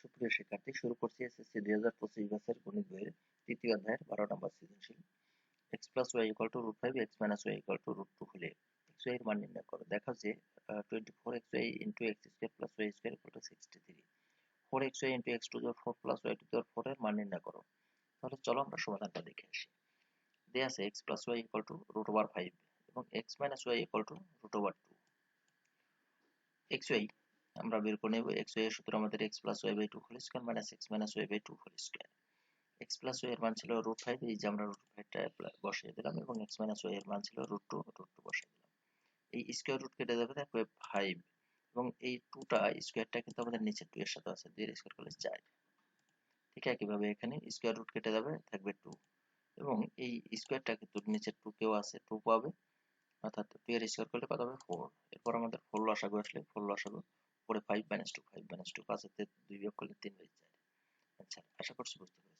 সুপ্রিয় শিক্ষার্থী, শুরু করছি এসএসসি দুই হাজার পঁচিশ ব্যাচের গণিত বইয়ের তৃতীয় অধ্যায়ের বারো নম্বর সৃজনশীল। X plus y equal to root five x minus y equal to root two হলে এক্স ওয়াই এর মান নির্ণয় করো। দেখা যে twenty four x y into x square plus y square equal to sixty three four x y into x two দেওয়ার four plus y two দেওয়ার four এর মান নির্ণয় করো। তাহলে চলো আমরা সমাধানটা দেখে আসি। দেয়া আছে x plus y equal to root over five এবং x minus y equal to root over two x y আমরা বের করে নেব এক্সের সূত্র আমাদের x plus y by two whole square minus x minus y by two whole square x plus y এর মান ছিল রুট ফাইভ এই যে আমরা রুট ফাইভটা বসিয়ে দিলাম এবং এক্স মাইনাস ওয়াই এর মান ছিল রুট টু রুট টু বসিয়ে দিলাম। এই স্কোয়ার রুট কেটে যাবে থাকবে ফাইভ এবং এই টুটা স্কোয়ারটা কিন্তু আমাদের নিচে টু এর সাথে আছে দুই স্কোয়ার করলে চার। ঠিক একইভাবে এখানে স্কোয়ার রুট কেটে যাবে, থাকবে টু এবং এই স্কোয়ারটা কিন্তু নিচের টু কেও আছে টু পাবে। অর্থাৎ টু এর স্কোয়ার করলে কত হবে? ফোর এরপর আমাদের ফোর লসাগু আসলে ফোর লসাগু পরে five minus two five minus two পাঁচ হাতে দুই বিয়োগ করলে তিন বাই চার আচ্ছা আশা করছি বুঝতে পেরেছ।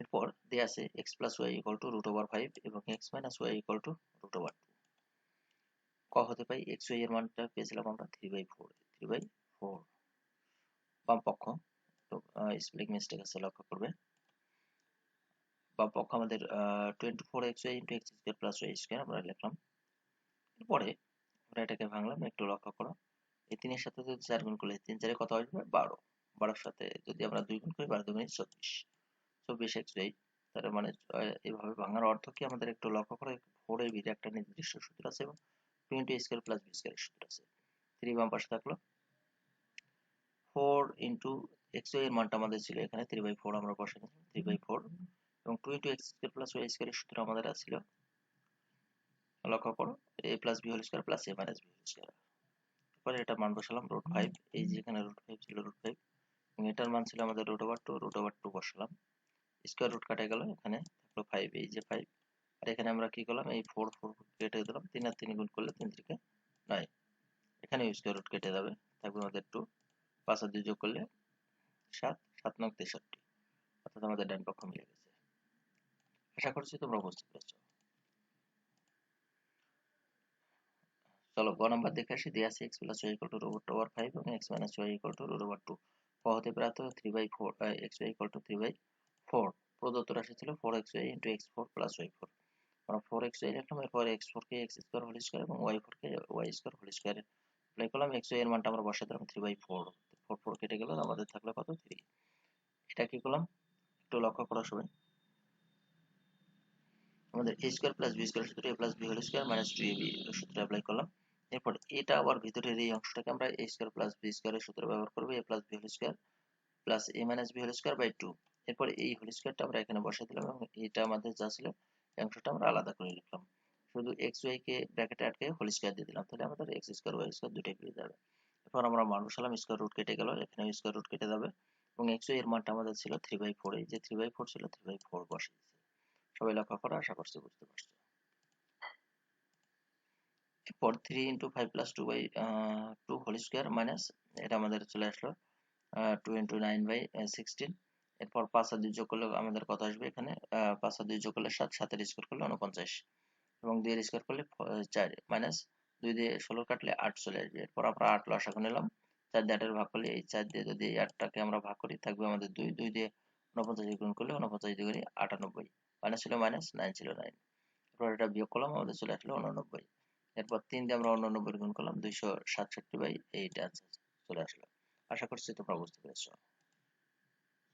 এরপর দেয়া আছে x plus y equal to root over five এবং x minus y equal to root over two ক হতে পাই এক্স ওয়াই এর মানটা পেয়েছিলাম আমরা three by four three by four বাম পক্ষ স্প্লিং মিস্টেক আছে, লক্ষ্য করবে। বাম পক্ষ আমাদের twenty four x y into x square plus y square আমরা লিখলাম। এরপরে আমরা এটাকে ভাঙলাম, একটু লক্ষ্য করো। এই তিনের সাথে যদি চার গুণ করলে, তিন চারে কত আসবে? বারো। বারোর সাথে যদি আমরা দুই গুণ করি, বারো দুগুণে চব্বিশ। চব্বিশ এক্স ওয়াই, তার মানে এইভাবে ভাঙার অর্থ কি? আমাদের একটু লক্ষ্য করে ফোর ভিতরে একটা নির্দিষ্ট সূত্র আছে এবং টোয়েন্টি স্কোয়ার প্লাস বি স্কোয়ারের সূত্র আছে। থ্রি বাম পাশে থাকল। ফোর ইন্টু এক্স ওয়াই এর মানটা আমাদের ছিল এখানে থ্রি বাই ফোর আমরা বসে থ্রি বাই ফোর এবং two into x square plus y স্কোয়ারের সূত্র আমাদের ছিল লক্ষ্য করো a plus b whole square plus a minus b whole square এরপরে এটা মান বসালাম রুট ফাইভ এই যে এখানে রুট ফাইভ ছিল রুট ফাইভ এটার মান ছিল আমাদের root over two root over two বসালাম। স্কোয়ার রুট কাটা গেল, এখানে থাকল ফাইভ এই যে ফাইভ আর এখানে আমরা কি করলাম, এই ফোর ফোর কেটে দিলাম, তিন আর তিন গুণ করলে তিন থেকে নয়। এখানে স্কোয়ার রুট কেটে যাবে, থাকবে আমাদের টু পাঁচ আর দুই যোগ করলে সাত সাত নয় তেষট্টি। অর্থাৎ আমাদের ডান পক্ষ মিলে গেছে। আশা করছি তোমরা বুঝতে পেরেছ চলো, গ নাম্বার দেখে আসি। দেওয়া আছে x plus y equal to root over five এবং x minus y equal to over two ক হতে প্রাপ্ত three by four x y equal to three by four প্রদত্ত রাশি ছিল four x y into x four plus y four আমরা four x y লিখলাম, এরপর এক্স ফোর কে এক্স স্কোয়ার হোল স্কোয়ার এবং ওয়াই ফোর কে y square whole square apply করলাম। X y এর মানটা আমরা বসাতে দিলাম three by four four four কেটে গেল আমাদের থাকল কত? থ্রি এটা কি করলাম? একটু লক্ষ্য করা সবাই। আমাদের a square plus b square সূত্র a plus b whole square minus two a b সূত্র অ্যাপ্লাই করলাম। এরপর এটা আবার ভিতরের এই অংশটাকে আমরা এ স্কোয়ার প্লাস বি স্কোয়ারের সূত্র ব্যবহার করব a plus b whole square plus a minus b whole square by two এরপর এই হোল স্কোয়ারটা আমরা এখানে বসে দিলাম এবং এটা আমাদের যা ছিল এই অংশটা আমরা আলাদা করে লিখলাম। শুধু এক্স ওয়াই কে ব্র্যাকেটে আটকে হোল স্কোয়ার দিয়ে দিলাম, তাহলে আমাদের এক্স স্কোয়ার ওয়াই স্কোয়ার দুটাই পেয়ে যাবে। এরপর আমরা মান বসালাম স্কোয়ার রুট কেটে গেল এখানে স্কোয়ার রুট কেটে যাবে এবং এক্স ওয়াই এর মানটা আমাদের ছিল থ্রি বাই ফোর এই যে থ্রি বাই ফোর ছিল থ্রি বাই ফোর বসে সবাই লক্ষ্য করো, আশা করছি বুঝতে পারছ। এরপর three into five plus two by two whole square minus এটা আমাদের চলে আসলো two into nine by sixteen এরপর পাঁচ আর দুই যোগ করলে আমাদের কত আসবে এখানে? পাঁচ আর দুই যোগ করলে সাত, সাতের স্কোয়ার করলে উনপঞ্চাশ এবং দুইয়ের স্কোয়ার করলে চার মাইনাস দুই দিয়ে ষোলো কাটলে আট চলে আসবে। এরপর আমরা আট লসাগু নিলাম। চার দিয়ে আটের ভাগ করলে এই চার দিয়ে যদি এই আটটাকে আমরা ভাগ করি, থাকবে আমাদের দুই। দুই দিয়ে উনপঞ্চাশ গুণ করলে উনপঞ্চাশ করি আটানব্বই। মাইনাস ছিল মাইনাস নাইন ছিল নাইন এরপর এটা বিয়োগ করলাম, আমাদের চলে আসলো উননব্বই। এরপর তিন দিয়ে আমরা অন্যান্য পরিগণ করলাম। দুইশো সাতষট্টি বাই এইট আনসার চলে আসলো। আশা করছি তোমরা বুঝতে পেরেছ।